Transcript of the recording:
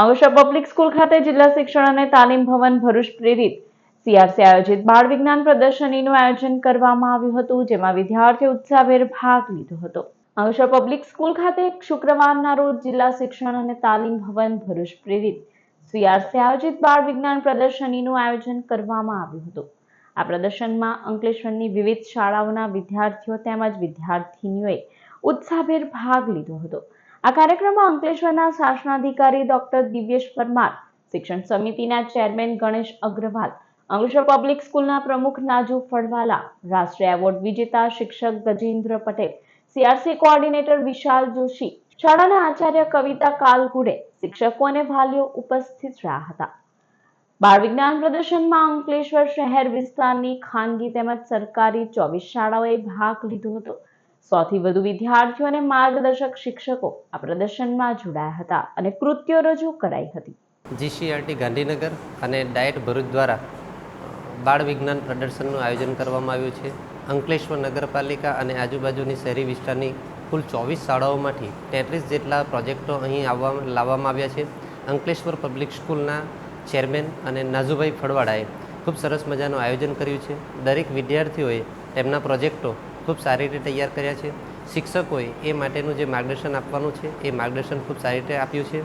Ankleshwar public school ખાતે જિલ્લા શિક્ષણ અને તાલીમ ભવન ભરૂચ પ્રેરિત સીઆરસી આયોજિત બાળ વિજ્ઞાન પ્રદર્શનીનું આયોજન કરવામાં આવ્યું હતું, જેમાં વિદ્યાર્થીઓ ઉત્સાહભેર ભાગ લીધો હતો. અંકલેશ્વર પબ્લિક સ્કૂલ ખાતે શુક્રવારના રોજ જિલ્લા શિક્ષણ અને તાલીમ ભવન ભરૂચ પ્રેરિત સીઆરસી આયોજિત બાળ વિજ્ઞાન પ્રદર્શનીનું આયોજન કરવામાં આવ્યું હતું. આ પ્રદર્શનમાં અંકલેશ્વરની વિવિધ શાળાઓના વિદ્યાર્થીઓ તેમજ વિદ્યાર્થીનીઓએ ઉત્સાહભેર ભાગ લીધો હતો. આ કાર્યક્રમમાં અંકલેશ્વરના શાસનાધિકારી ડોક્ટર દિવ્યેશ પરમાર, શિક્ષણ સમિતિના ચેરમેન ગણેશ અગ્રવાલ, અંકલેશ્વર પબ્લિક સ્કૂલના પ્રમુખ નાજુ ફળવાલા, રાષ્ટ્રીય એવોર્ડ વિજેતા શિક્ષક Gajendra Patel, C R C coordinator Vishal Joshi, શાળાના આચાર્ય કવિતા કાલગુડે, શિક્ષકો અને વાલીઓ ઉપસ્થિત રહ્યા હતા. બાળ વિજ્ઞાન પ્રદર્શનમાં અંકલેશ્વર શહેર વિસ્તારની ખાનગી તેમજ સરકારી ચોવીસ શાળાઓએ ભાગ લીધો હતો. સોથી વધુ વિદ્યાર્થીઓ અને માર્ગદર્શક શિક્ષકો આ પ્રદર્શનમાં જોડાયા હતા અને કૃત્યો રજૂ કરાઈ હતી. જીસીઆરટી ગાંધીનગર અને ડાયટ ભરૂચ દ્વારા બાળ વિજ્ઞાન પ્રદર્શનનું આયોજન કરવામાં આવ્યું છે. અંકલેશ્વર નગરપાલિકા અને આજુબાજુની શહેરી વિસ્તારની કુલ ચોવીસ શાળાઓમાંથી તેત્રીસ જેટલા પ્રોજેક્ટો અહીં આવવા, લાવવામાં આવ્યા છે. અંકલેશ્વર પબ્લિક સ્કૂલના ચેરમેન અને નાઝુભાઈ ફળવાડાએ ખૂબ સરસ મજાનું આયોજન કર્યું છે. દરેક વિદ્યાર્થીઓએ તેમના પ્રોજેક્ટો ખૂબ સારી રીતે તૈયાર કર્યા છે. શિક્ષકોએ એ માટેનું જે માર્ગદર્શન આપવાનું છે, એ માર્ગદર્શન ખૂબ સારી રીતે આપ્યું છે.